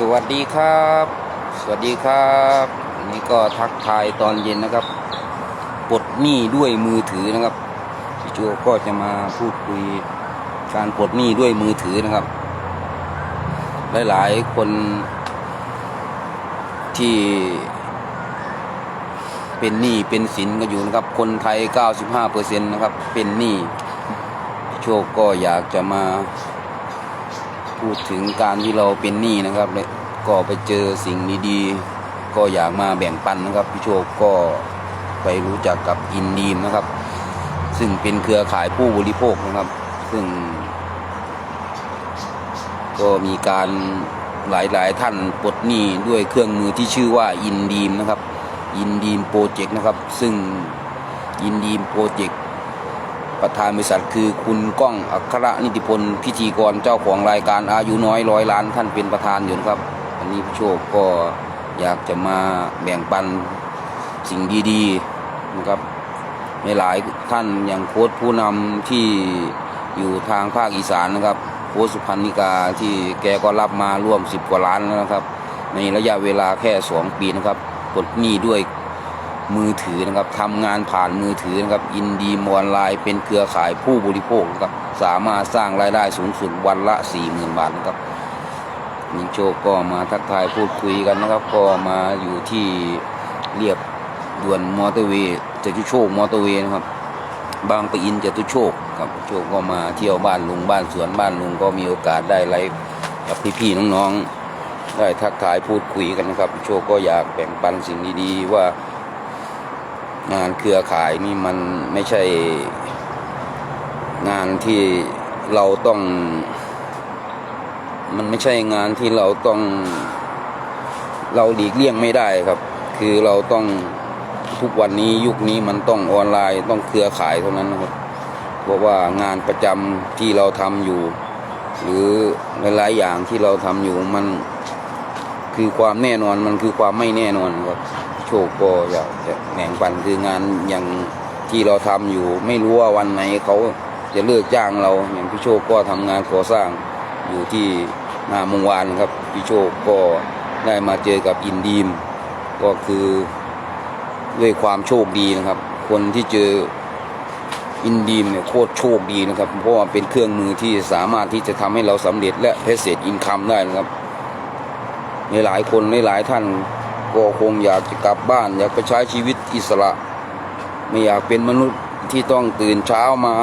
สวัสดีครับ สวัสดีครับนนี้ก็ทักทายตอนเย็นนะครับปลดหนี้ด้วยมือถือนะครับพี่โจก็จะมาพูดคุยการปลดหนี้ด้วยมือถือนะครับ หลายๆคนที่เป็นหนี้เป็นสินกันอยู่นะครับ คนไทย 95%นะครับ เป็นหนี้พี่โชคก็อยากจะมา พูดถึงการที่เราเป็นหนี้นะครับเนี่ยก็ไปเจอสิ่งดีๆก็อยากมาแบ่งปันนะครับพี่โชคก็ไปรู้จักกับอินดีมนะครับ ซึ่งเป็นเครือข่ายผู้บริโภคนะครับ ซึ่ง ก็มีการหลายๆท่านปลดหนี้ด้วยเครื่องมือที่ชื่อว่าอินดีมนะครับอินดีมโปรเจกต์นะครับ ซึ่งอินดีมโปรเจกต์ ประธานบริษัทคือคุณก้องอัครนิติพลพิธีกรเจ้าของรายการอายุน้อยร้อยล้านท่านเป็นประธานอยู่ครับ อันนี้พี่โชคก็อยากจะมาแบ่งปันสิ่งดีๆนะครับในหลายท่านอย่างโค้ชผู้นำที่อยู่ทางภาคอีสานนะครับโค้ชสุพรรณิกาที่แกก็รับมาร่วมสิบกว่าล้านแล้วนะครับ ในระยะเวลาแค่สองปีนะครับปลดหนี้ด้วย มือถือนะครับทำงานผ่านมือถือนะครับอินดีมออนไลน์เป็นเครือข่ายผู้บริโภคนะครับสามารถสร้างรายได้สูงสุดวันละ 40,000 บาทนะครับนิโชก็มาทักทายพูดคุยกันนะครับ ก็มาอยู่ที่เรียบด่วนมอเตอร์เวย์จตุโชคมอเตอร์เวย์นะครับ บางปะอินจตุโชคครับโชคก็มาเที่ยวบ้านลุงบ้านสวนบ้านลุงก็มีโอกาสได้ไลฟ์กับพี่ๆน้องๆได้ทักทายพูดคุยกันนะครับ โชคก็อยากแบ่งปันสิ่งดีๆว่า งานเครือข่ายนี่มันไม่ใช่งานที่เราต้อง มันไม่ใช่งานที่เราต้อง เราหลีกเลี่ยงไม่ได้ครับ คือเราต้องทุกวันนี้ยุคนี้มันต้องออนไลน์ต้องเครือข่ายเท่านั้นนะครับเพราะว่างานประจำที่เราทำอยู่ หรือหลายๆอย่างที่เราทำอยู่มันคือความแน่นอนมันคือความไม่แน่นอนครับ โชคก็อยากจะแบ่งปันคืองานอย่างที่เราทำอยู่ ไม่รู้ว่าวันไหนเขาจะเลิกจ้างเราอย่างพี่โชคก็ทำงานก่อสร้างอยู่ที่นามงวานครับพี่โชคก็ได้มาเจอกับอินดีม ก็คือด้วยความโชคดีนะครับ คนที่เจออินดีมเนี่ยโคตรโชคดีนะครับ เพราะว่าเป็นเครื่องมือที่สามารถที่จะทำให้เราสำเร็จและเพสเศษอินคัมได้นะครับในหลายคนในหลายท่าน ก็คงอยากจะกลับบ้าน อยากไปใช้ชีวิตอิสระ ไม่อยากเป็นมนุษย์ที่ต้องตื่นเช้ามา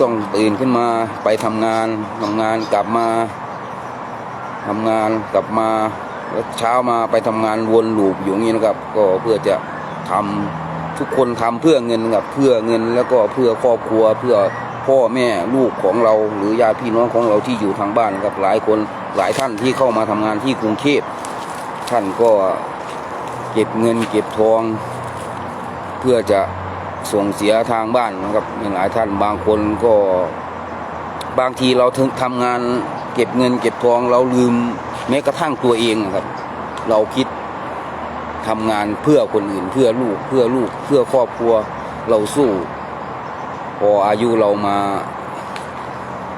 ต้องตื่นขึ้นมาไปทำงานทำงานกลับมาทำงานกลับมาแล้วเช้ามาไปทำงานวนลูปอยู่อย่างนี้นะครับ ก็เพื่อจะทำทุกคนทำเพื่อเงินครับเพื่อเงินแล้วก็เพื่อครอบครัวเพื่อ พ่อแม่ลูกของเรา หรือญาติพี่น้องของเราที่อยู่ทางบ้านนะครับหลายคนหลายท่านที่เข้ามาทำงานที่กรุงเทพท่านก็เก็บเงินเก็บทอง เพื่อจะส่งเสียทางบ้านนะครับหลายท่านบางคนก็บางทีเราถึงทำงานเก็บเงิน เก็บทองเราลืมแม้กระทั่งตัวเองนะครับ เราคิดทำงานเพื่อคนอื่นเพื่อลูกเพื่อลูกเพื่อครอบครัวเราสู้ พออายุเรามา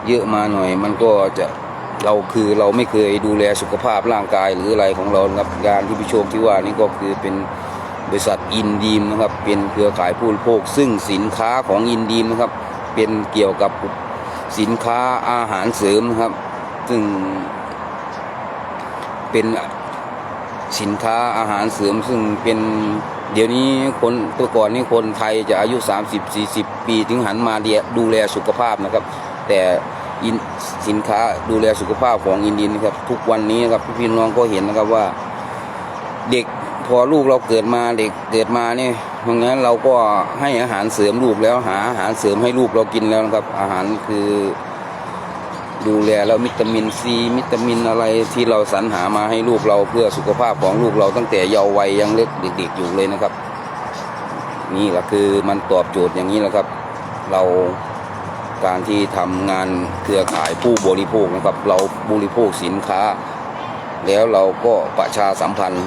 เยอะมาหน่อย มันก็จะเราคือเราไม่เคยดูแลสุขภาพร่างกายหรืออะไรของเรานะครับการที่พี่โชคที่ว่านี่ก็คือเป็นบริษัทอินดีมนะครับ เป็นเครือข่ายผู้บริโภค ซึ่งสินค้าของอินดีมนะครับ เป็นเกี่ยวกับสินค้าอาหารเสริมนะครับ ซึ่งเป็นสินค้าอาหารเสริมซึ่งเป็น เดี๋ยวนี้คนตัวก่อนนี่คนไทยจะอายุ 30-40 ปีถึงหันมาดูแลสุขภาพนะครับ แต่สินค้าดูแลสุขภาพของอินเดียนะครับ ทุกวันนี้นะครับพี่น้องก็เห็นนะครับว่า เด็กพอลูกเราเกิดมาเด็กเกิดมาเนี่ยเพราะงั้นเราก็ให้อาหารเสริมลูกแล้วหาอาหารเสริมให้ลูกเรากินแล้วนะครับ อาหารคือ ดูแลแล้ววิตามินซีวิตามินอะไรที่เราสรรหามาให้ลูกเราเพื่อสุขภาพของลูกเราตั้งแต่เยาว์วัยยังเล็กเด็กๆอยู่เลยนะครับ นี่แหละคือมันตอบโจทย์อย่างนี้แหละครับ เราการที่ทำงานเครือข่ายผู้บริโภคนะครับ เราบริโภคสินค้า แล้วเราก็ประชาสัมพันธ์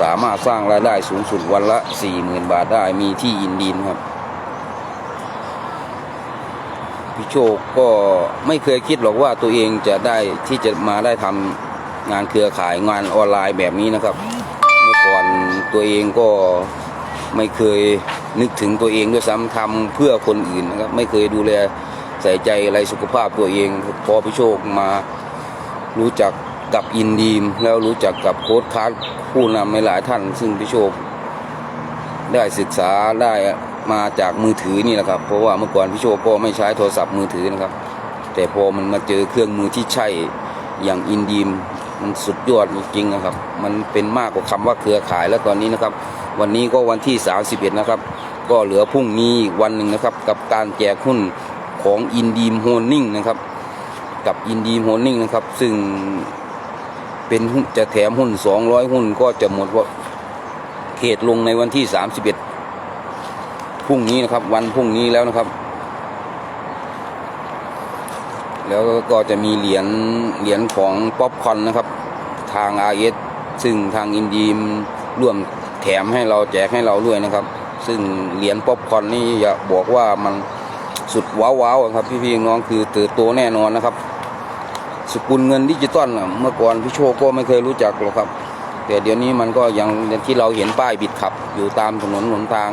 สามารถสร้างรายได้สูงสุดวันละ 40,000 บาทได้มีที่อินดีนครับ พี่โชคก็ไม่เคยคิดหรอกว่าตัวเองจะได้ที่จะมาได้ทำงานเครือข่ายงานออนไลน์แบบนี้นะครับ เมื่อก่อนตัวเองก็ไม่เคยนึกถึงตัวเองด้วยซ้ำทำเพื่อคนอื่นนะครับ ไม่เคยดูแลใส่ใจอะไรสุขภาพตัวเอง พอพี่โชคมารู้จักกับอินดีม แล้วรู้จักกับโค้ชคาร์ดผู้นำหลายท่าน ซึ่งพี่โชคได้ศึกษาได้ มาจากมือถือนี่แหละครับ เพราะว่าเมื่อก่อนพี่โชก็ไม่ใช้โทรศัพท์มือถือนะครับ แต่พอมันมาเจอเครื่องมือที่ใช่อย่างอินดีมมันสุดยอดจริงๆนะครับ มันเป็นมากกว่าคำว่าเครือข่ายแล้วตอนนี้นะครับ วันนี้ก็วันที่ 31 นะครับ ก็เหลือพรุ่งนี้วันหนึ่งนะครับ กับการแจกหุ้นของอินดีมโฮลนิ่งนะครับกับอินดีมโฮลนิ่งนะครับ ซึ่งเป็นหุ้นจะแถมหุ้น 200 หุ้นก็จะหมดว่าเขตลงในวันที่ 31 พรุ่งนี้นะครับ วันพรุ่งนี้แล้วนะครับ แล้วก็จะมีเหรียญเหรียญของป๊อปคอนนะครับ ทาง RS ซึ่งทางอินดีมร่วมแถมให้เราแจกให้เราด้วยนะครับ ซึ่งเหรียญป๊อปคอนนี่อย่าบอกว่ามันสุดว้าวๆครับ พี่ๆน้องคือเติบโตแน่นอนนะครับ สกุลเงินดิจิตอลน่ะเมื่อก่อนพี่โชก็ไม่เคยรู้จักหรอกครับ แต่เดี๋ยวนี้มันก็ยังที่เราเห็นป้ายบิดขับอยู่ตามถนนหนทาง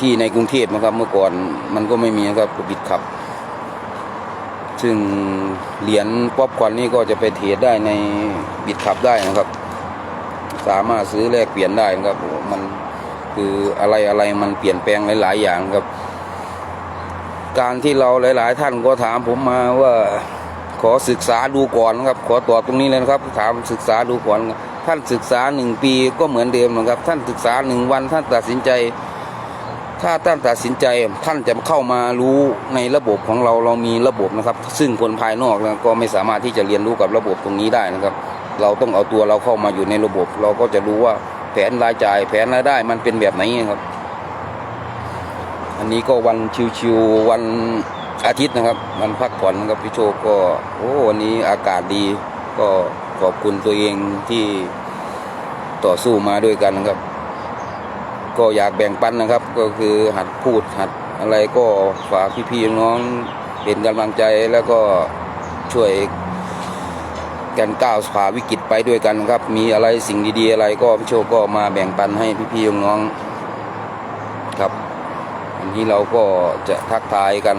ที่ในกรุงเทพนะครับ เมื่อก่อนมันก็ไม่มีนะครับบิดขับ ซึ่งเหรียญป๊อปคอนนี่ก็จะไปเทรดได้ในบิดขับได้นะครับ สามารถซื้อแลกเปลี่ยนได้นะครับมันคืออะไรอะไรมันเปลี่ยนแปลงหลาย ๆ อย่างครับ การที่เราหลาย ๆ ท่านก็ถามผมมาว่าขอศึกษาดูก่อนนะครับ ขอตอบตรงนี้เลยนะครับ ถามศึกษาดูก่อน ท่านศึกษาหนึ่งปีก็เหมือนเดิมนะครับ ท่านศึกษาหนึ่งวันท่านตัดสินใจ ถ้าท่านตัดสินใจท่านจะเข้ามารู้ในระบบของเราเรามีระบบนะครับ ซึ่งคนภายนอกนะก็ไม่สามารถที่จะเรียนรู้กับระบบตรงนี้ได้นะครับ เราต้องเอาตัวเราเข้ามาอยู่ในระบบ เราก็จะรู้ว่าแผนรายจ่าย แผนรายได้มันเป็นแบบไหนครับ อันนี้ก็วันชิวๆวันอาทิตย์นะครับวันพักผ่อนนะครับพี่โชคก็โอ้วันนี้อากาศดี ก็ขอบคุณตัวเองที่ต่อสู้มาด้วยกันครับ ก็อยากแบ่งปันนะครับ ก็คือหัดพูดหัดอะไรก็ฝากพี่ๆน้องเป็นกำลังใจแล้วก็ช่วยกันก้าวผ่าวิกฤตไปด้วยกันครับ มีอะไรสิ่งดีๆ อะไรก็พี่โชคก็มาแบ่งปันให้พี่ๆน้องๆครับ อันนี้เราก็จะทักทายกัน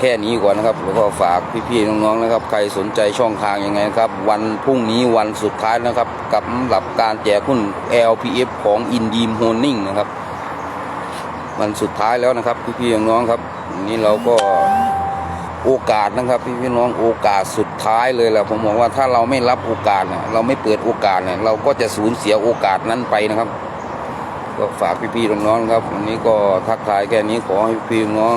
แค่นี้ก่อนนะครับ แล้วก็ฝากพี่ๆน้องๆนะครับ ใครสนใจช่องทางยังไงครับ วันพรุ่งนี้วันสุดท้ายนะครับ กับหรับการแจกหุ้น LPF ของ i n d e e m Holding นะครับ วันสุดท้ายแล้วนะครับ พี่ๆน้องๆครับนี้เราก็โอกาสนะครับพี่ๆน้องโอกาสสุดท้ายเลยแหละผมมองว่าถ้าเราไม่รับโอกาสเนี่ยเราไม่เปิดโอกาสเนี่ยเราก็จะสูญเสียโอกาสนั้นไปนะครับ ก็ฝากพี่ๆน้องๆครับ วันนี้ก็ทักทายแค่นี้ขอให้พี่น้อง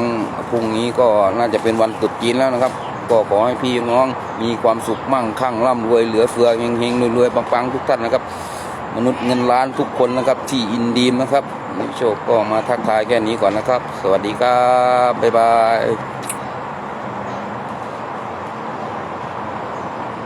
พรุ่งนี้ก็น่าจะเป็นวันตรุษจีนแล้วนะครับ ก็ขอให้พี่น้องมีความสุขมั่งคั่งร่ำรวยเหลือเฟือเฮงๆรวยๆปังๆทุกท่านนะครับ มนุษย์เงินล้านทุกคนนะครับ ที่อินดีมนะครับนี่โชคก็มาทักทายแค่นี้ก่อนนะครับ สวัสดีครับบ๊ายบาย